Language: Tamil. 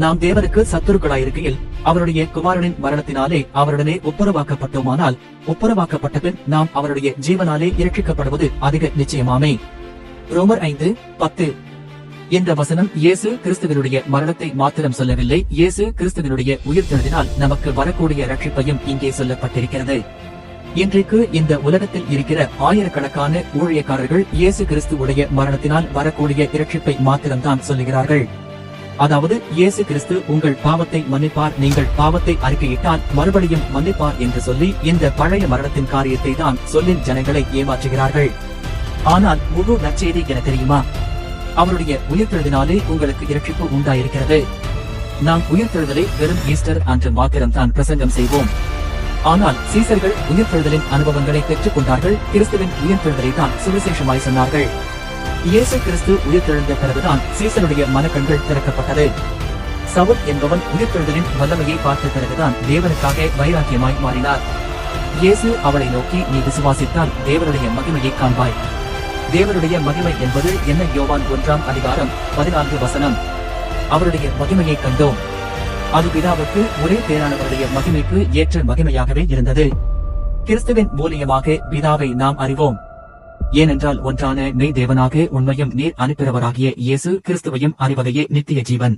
நாம் தேவனுக்கு சத்துருக்களாயிருக்கையில் அவருடைய குமாரனின் மரணத்தினாலே அவருடனே ஒப்புரவாக்கப்பட்டோமானால் ஒப்புரவாக்கப்பட்ட பின் நாம் அவருடைய ஜீவனாலே இரட்சிக்கப்படுவது அதிக நிச்சயமாமே. ரோமர் ஐந்து பத்து. என்ற வசனம் இயேசு கிறிஸ்துவனுடைய மரணத்தை மாத்திரம் சொல்லவில்லை. இயேசு கிறிஸ்துவனுடைய உயிர்த்தெழுதினால் நமக்கு வரக்கூடிய ரட்சிப்பையும் இங்கே சொல்லப்பட்டிருக்கிறது. இன்றைக்கு இந்த உலகத்தில் இருக்கிற ஆயிரக்கணக்கான ஊழியக்காரர்கள் இயேசு கிறிஸ்துவுடைய மரணத்தினால் வரக்கூடிய இரட்சிப்பை மாத்திரம்தான் சொல்லுகிறார்கள். அதாவது இயேசு கிறிஸ்து உங்கள் பாவத்தை மன்னிப்பார் நீங்கள் பாவத்தை அறிக்கையிட்டால் மறுபடியும் மன்னிப்பார் என்று சொல்லி இந்த பழைய மரணத்தின் காரியத்தை தான் சொல்லின் ஜனங்களை ஏமாற்றுகிறார்கள். ஆனால் முழு நற்செய்தி என தெரியுமா? அவருடைய உயிர்த்தெழுதினாலே உங்களுக்கு இரட்சிப்பு உண்டாயிருக்கிறது. நாம் உயிர்த்தெழுதலை வெறும் ஈஸ்டர் அன்று மாத்திரம்தான் பிரசங்கம் செய்வோம். ஆனால் சீசர்கள் உயிர்த்தெழுதலின் அனுபவங்களை பெற்றுக் கொண்டார்கள் கிறிஸ்துவின் உயிர்த்தெழுதலை தான் சுவிசேஷமாய் சொன்னார்கள். இயேசு கிறிஸ்து உயிர்த்தெழுந்த பிறகுதான் சீசனுடைய மனக்கண்கள் திறக்கப்பட்டது. சவுல் என்பவன் உயிர்த்தெழுதலின் வல்லமையை பார்த்த பிறகுதான் தேவனுக்காக வைராக்கியமாய் மாறினார். இயேசு அவளை நோக்கி நீ விசுவாசித்தால் தேவனுடைய மகிமையை காண்பாய். தேவனுடைய மகிமை என்பது என்ன? யோவான் ஒன்றாம் அதிகாரம் பதினான்கு வசனம். அவருடைய மகிமையை கண்டோம். அது பிதாவுக்கு ஒரே பேரானவருடைய மகிமைக்கு ஏற்ற மகிமையாகவே இருந்தது. கிறிஸ்துவின் மூலியமாக பிதாவை நாம் அறிவோம். ஏனென்றால் ஒன்றான மெய் தேவனாக உண்மையும் நீர் அனுப்பிறவராகிய இயேசு கிறிஸ்துவையும் அறிவதையே நித்திய ஜீவன்.